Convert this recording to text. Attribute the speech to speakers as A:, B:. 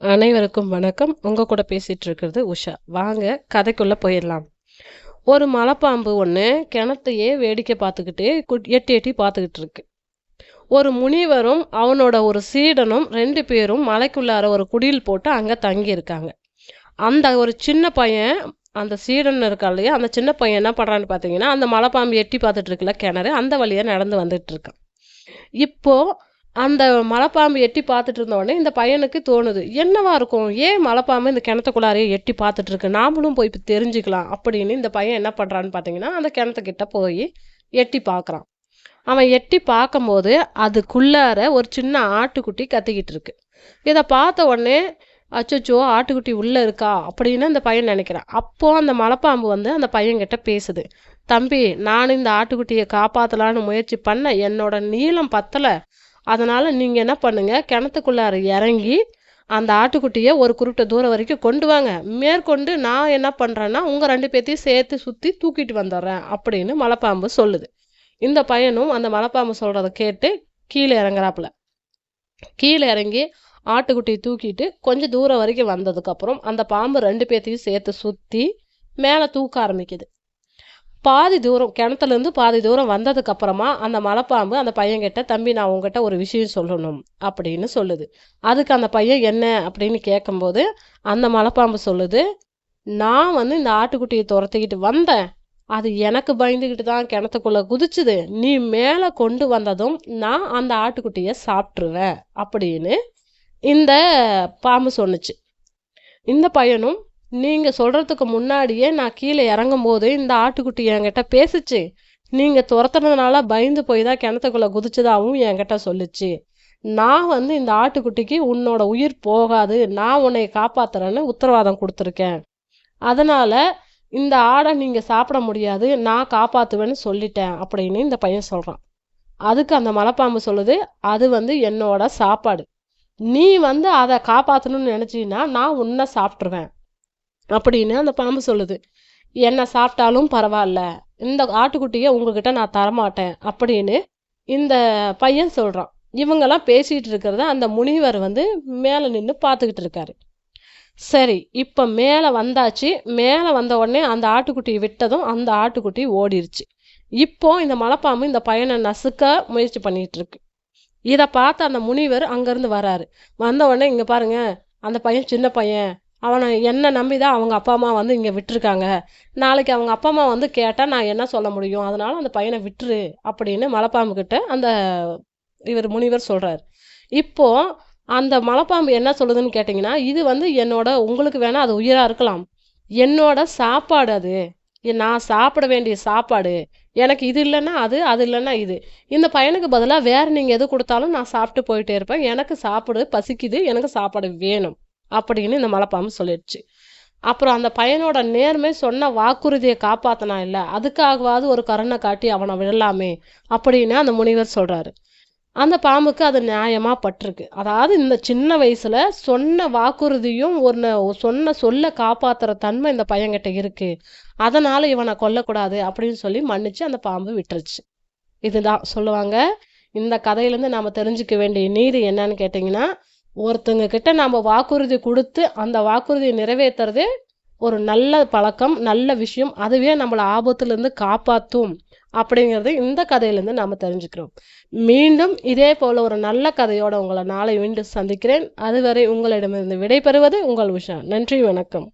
A: அனைவருக்கும் வணக்கம். உங்க கூட பேசிட்டு இருக்கிறது உஷா. வாங்க கதைக்குள்ள போயிடலாம். ஒரு மலைப்பாம்பு ஒன்று கிணத்தையே வேடிக்கை பார்த்துக்கிட்டே எட்டி எட்டி பார்த்துக்கிட்டு இருக்கு. ஒரு முனிவரும் அவனோட ஒரு சீடனும் ரெண்டு பேரும் மலைக்குள்ளார ஒரு குடியில் போட்டு அங்கே தங்கியிருக்காங்க அந்த ஒரு சின்ன பையன் அந்த சீடன் இருக்கா இல்லையா அந்த சின்ன பையன் என்ன பண்ணுறான்னு பார்த்தீங்கன்னா அந்த மலைப்பாம்பு எட்டி பார்த்துட்டு இருக்கல கிணறு அந்த வழியாக நடந்து வந்துட்டு இருக்கான். இப்போது அந்த மலைப்பாம்பு எட்டி பார்த்துட்டு இருந்த உடனே இந்த பையனுக்கு தோணுது என்னவா இருக்கும்? ஏன் மலைப்பாம்பு இந்த கிணத்துக்குள்ளாரையே எட்டி பார்த்துட்டு இருக்கு? நாமளும் போய் தெரிஞ்சுக்கலாம் அப்படின்னு இந்த பையன் என்ன பண்ணுறான்னு பார்த்தீங்கன்னா அந்த கிணத்துக்கிட்ட போய் எட்டி பார்க்குறான். அவன் எட்டி பார்க்கும்போது அதுக்குள்ளார ஒரு சின்ன ஆட்டுக்குட்டி கத்திக்கிட்டு இருக்கு. இதை பார்த்த உடனே அச்சச்சோ ஆட்டுக்குட்டி உள்ளே இருக்கா அப்படின்னு அந்த பையன் நினைக்கிறான். அப்போது அந்த மலைப்பாம்பு வந்து அந்த பையன்கிட்ட பேசுது தம்பி நான் இந்த ஆட்டுக்குட்டியை காப்பாற்றலான்னு முயற்சி பண்ண என்னோட நீளம் பத்தலை. அதனால் நீங்கள் என்ன பண்ணுங்கள் கிணத்துக்குள்ளார இறங்கி அந்த ஆட்டுக்குட்டியை ஒரு குறிப்பிட்ட தூரம் வரைக்கும் கொண்டு வாங்க. மேற்கொண்டு நான் என்ன பண்ணுறேன்னா உங்கள் ரெண்டு பேர்த்தையும் சேர்த்து சுற்றி தூக்கிட்டு வந்துடுறேன் அப்படின்னு மலைப்பாம்பு சொல்லுது. இந்த பையனும் அந்த மலைப்பாம்பு சொல்கிறத கேட்டு கீழே இறங்குறாப்புல. கீழே இறங்கி ஆட்டுக்குட்டியை தூக்கிட்டு கொஞ்சம் தூரம் வரைக்கும் வந்ததுக்கப்புறம் அந்த பாம்பு ரெண்டு பேர்த்தையும் சேர்த்து சுற்றி மேலே தூக்க ஆரம்பிக்குது. பாதி தூரம் கிணத்துலேருந்து பாதி தூரம் வந்ததுக்கு அப்புறமா அந்த மலைப்பாம்பு அந்த பையன்கிட்ட தம்பி நான் உங்ககிட்ட ஒரு விஷயம் சொல்லணும் அப்படின்னு சொல்லுது. அதுக்கு அந்த பையன் என்ன அப்படின்னு கேட்கும்போது அந்த மலைப்பாம்பு சொல்லுது நான் வந்து இந்த ஆட்டுக்குட்டியை துரத்திக்கிட்டு வந்தேன். அது எனக்கு பயந்துக்கிட்டு தான் கிணத்துக்குள்ளே குதிச்சுது. நீ மேலே கொண்டு வந்ததும் நான் அந்த ஆட்டுக்குட்டியை சாப்பிட்ருவேன் அப்படின்னு இந்த பாம்பு சொன்னுச்சு. இந்த பையனும் நீங்கள் சொல்கிறதுக்கு முன்னாடியே நான் கீழே இறங்கும் போது இந்த ஆட்டுக்குட்டி என்கிட்ட பேசுச்சு. நீங்கள் துரத்துனதுனால பயந்து போய் தான் கிணத்துக்குள்ளே குதிச்சதாகவும் என்கிட்ட சொல்லுச்சு. நான் வந்து இந்த ஆட்டுக்குட்டிக்கு உன்னோட உயிர் போகாது. நான் உன்னை காப்பாத்துறேன்னு உத்தரவாதம் கொடுத்துருக்கேன். அதனால் இந்த ஆடை நீங்கள் சாப்பிட முடியாது. நான் காப்பாற்றுவேன்னு சொல்லிட்டேன் அப்படின்னு இந்த பையன் சொல்கிறான் அதுக்கு அந்த மலைப்பாம்பு சொல்லுது அது வந்து என்னோட சாப்பாடு. நீ வந்து அதை காப்பாற்றணும்னு நினச்சின்னா நான் உன்னை சாப்பிட்ருவேன் அப்படின்னு அந்த பாம்பு சொல்லுது. என்ன சாப்பிட்டாலும் பரவாயில்ல. இந்த ஆட்டுக்குட்டியை உங்ககிட்ட நான் தரமாட்டேன். அப்படின்னு இந்த பையன் சொல்கிறான் இவங்கெல்லாம் பேசிகிட்டு இருக்கிறத அந்த முனிவர் வந்து மேலே நின்று பார்த்துக்கிட்டு இருக்காரு. சரி இப்போ மேலே வந்தாச்சு. மேலே வந்த உடனே அந்த ஆட்டுக்குட்டியை விட்டதும் அந்த ஆட்டுக்குட்டி ஓடிருச்சு. இப்போ இந்த மலைப்பாம்பு இந்த பையனை நசுக்க முயற்சி பண்ணிகிட்டு இருக்கு. இதை பார்த்து அந்த முனிவர் அங்கேருந்து வராரு. வந்த உடனே இங்கே பாருங்க அந்த பையன் சின்ன பையன். அவனை என்ன நம்பி தான் அவங்க அப்பா அம்மா வந்து இங்கே விட்டுருக்காங்க. நாளைக்கு அவங்க அப்பா அம்மா வந்து கேட்டால் நான் என்ன சொல்ல முடியும்? அதனால அந்த பையனை விட்டுரு அப்படின்னு மலைப்பாம்புக்கிட்ட அந்த இவர் முனிவர் சொல்கிறார் இப்போது அந்த மலைப்பாம்பு என்ன சொல்லுதுன்னு கேட்டிங்கன்னா இது வந்து என்னோட உங்களுக்கு வேணால் அது உயிராக இருக்கலாம். என்னோட சாப்பாடு அது. நான் சாப்பிட வேண்டிய சாப்பாடு. எனக்கு இது இல்லைன்னா அது அது இல்லைன்னா இது. இந்த பையனுக்கு பதிலாக வேறு நீங்கள் எது கொடுத்தாலும் நான் சாப்பிட்டு போயிட்டே இருப்பேன். எனக்கு சாப்பிடு பசிக்குது எனக்கு சாப்பாடு வேணும். அப்படின்னு இந்த மலைப்பாம்பு சொல்லிடுச்சு. அப்புறம் அந்த பையனோட நேர்மை சொன்ன வாக்குறுதியை காப்பாற்றினா இல்லை அதுக்காகவாவது ஒரு கருணை காட்டி அவனை விடலாமே அப்படின்னு அந்த முனிவர் சொல்கிறாரு அந்த பாம்புக்கு அது நியாயமாக பட்டிருக்கு. அதாவது இந்த சின்ன வயசில் சொன்ன வாக்குறுதியும் ஒரு சொன்ன சொல்ல காப்பாற்றுற தன்மை இந்த பையன்கிட்ட இருக்குது அதனால் இவனை கொல்லக்கூடாது அப்படின்னு சொல்லி மன்னிச்சு அந்த பாம்பு விட்டுருச்சு. இதுதான் சொல்லுவாங்க. இந்த கதையிலேருந்து நாம் தெரிஞ்சுக்க வேண்டிய நீதி என்னன்னு கேட்டிங்கன்னா ஒருத்தங்க கிட்ட நாம் வாக்குறுதி கொடுத்து அந்த வாக்குறுதியை நிறைவேற்றுறதே ஒரு நல்ல பழக்கம் நல்ல விஷயம். அதுவே நம்மளை ஆபத்துலேருந்து காப்பாற்றும் அப்படிங்கிறது இந்த கதையிலேருந்து நாம் தெரிஞ்சுக்கிறோம். மீண்டும் இதே போல் ஒரு நல்ல கதையோட உங்களை நாளை மீண்டும் சந்திக்கிறேன். அதுவரை உங்களிடமிருந்து விடைபெறுவது உங்கள் உஷா. நன்றி வணக்கம்.